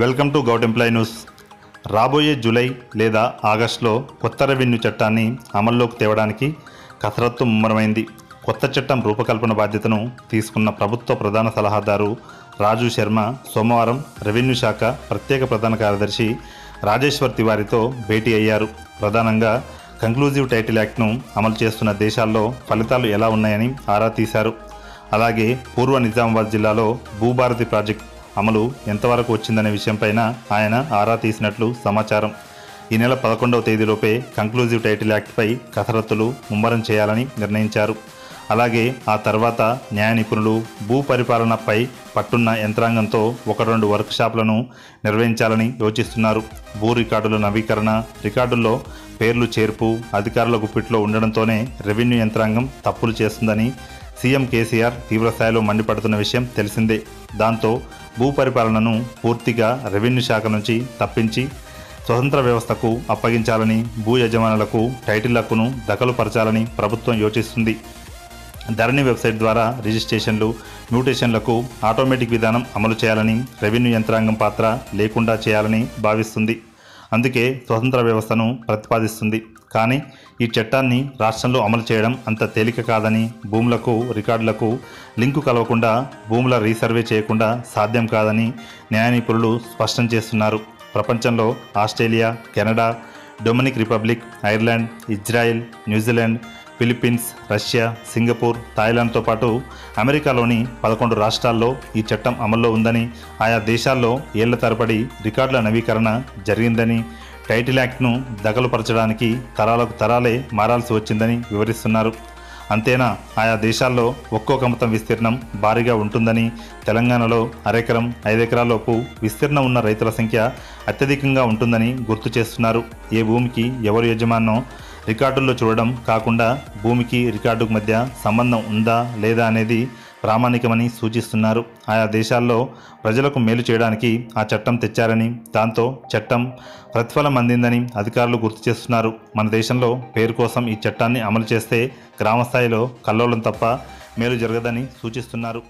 Welcome to govt employ news. రాబోయే July లేదా ఆగస్టులో కొత్త రెవెన్యూ చట్టాన్ని అమల్లోకి తేవడానికి కసరత్తు ముమ్మరమైంది. కొత్త చట్టం రూపకల్పన బాధ్యతను తీసుకున్న ప్రభుత్వ ప్రధాన సలహాదారు రాజు శర్మ సోమవారం రెవెన్యూ శాఖ ప్రత్యేక ప్రధాన కార్యదర్శి రాజేశ్వర్ తివారితో భేటీ అయ్యారు. ప్రధానంగా కంక్లూజివ్ టైటిల్ యాక్ట్ను అమలు చేస్తున్న దేశాల్లో ఫలితాలు ఎలా ఉన్నాయని ఆరా తీశారు. అలాగే పూర్వ నిజామాబాద్ జిల్లాలో భూభారతి ప్రాజెక్ట్ అమలు ఎంతవరకు వచ్చిందనే విషయంపైన ఆయన ఆరా తీసినట్లు సమాచారం. ఈ నెల పదకొండవ తేదీలోపే కంక్లూజివ్ టైటిల్ యాక్ట్పై కసరత్తులు ముమ్మరం చేయాలని నిర్ణయించారు. అలాగే ఆ తర్వాత న్యాయ నిపుణులు భూ పరిపాలనపై పట్టున్న యంత్రాంగంతో ఒక రెండు వర్క్షాప్లను నిర్వహించాలని యోచిస్తున్నారు. భూ రికార్డుల నవీకరణ రికార్డుల్లో పేర్లు చేర్పు అధికారుల గుప్పిట్లో ఉండడంతోనే రెవెన్యూ యంత్రాంగం తప్పులు చేస్తుందని సీఎం కేసీఆర్ తీవ్రస్థాయిలో మండిపడుతున్న విషయం తెలిసిందే. దాంతో భూ పరిపాలనను పూర్తిగా రెవెన్యూ శాఖ నుంచి తప్పించి స్వతంత్ర వ్యవస్థకు అప్పగించాలని భూ యజమానులకు టైటిల్ హక్కును దఖలుపరచాలని ప్రభుత్వం యోచిస్తుంది. ధరణి వెబ్సైట్ ద్వారా రిజిస్ట్రేషన్లు మ్యూటేషన్లకు ఆటోమేటిక్ విధానం అమలు చేయాలని రెవెన్యూ యంత్రాంగం పాత్ర లేకుండా చేయాలని భావిస్తుంది. అందుకే స్వతంత్ర వ్యవస్థను ప్రతిపాదిస్తుంది. కానీ ఈ చట్టాన్ని రాష్ట్రంలో అమలు చేయడం అంత తేలిక కాదని భూములకు రికార్డులకు లింకు కలవకుండా భూముల రీసర్వే చేయకుండా సాధ్యం కాదని న్యాయ నిపుణులు స్పష్టం చేస్తున్నారు. ప్రపంచంలో Australia Canada Dominic Republic Ireland Israel New Zealand Philippines Russia Singapore థాయిలాండ్తో పాటు అమెరికాలోని పదకొండు రాష్ట్రాల్లో ఈ చట్టం అమల్లో ఉందని ఆయా దేశాల్లో ఏళ్ళ తరబడి రికార్డుల నవీకరణ జరిగిందని టైటిల్ యాక్ట్ను దగలుపరచడానికి తరాలకు తరాలే మారాల్సి వచ్చిందని వివరిస్తున్నారు. అంతేనా? ఆయా దేశాల్లో ఒక్కొక్క మతం విస్తీర్ణం భారీగా ఉంటుందని తెలంగాణలో అరెకరం ఐదెకరాలలోపు విస్తీర్ణం ఉన్న రైతుల సంఖ్య అత్యధికంగా ఉంటుందని గుర్తు చేస్తున్నారు. ఏ భూమికి ఎవరు యజమానో రికార్డుల్లో చూడడం కాకుండా భూమికి రికార్డుకు మధ్య సంబంధం ఉందా లేదా అనేది ప్రామాణికమని సూచిస్తున్నారు. ఆయా దేశాల్లో ప్రజలకు మేలు చేయడానికి ఆ చట్టం తెచ్చారని దాంతో చట్టం ప్రతిఫలం అందిందని అధికారులు గుర్తు చేస్తున్నారు. మన దేశంలో పేరు కోసం ఈ చట్టాన్ని అమలు చేస్తే గ్రామస్థాయిలో కల్లోలం తప్ప మేలు జరగదని సూచిస్తున్నారు.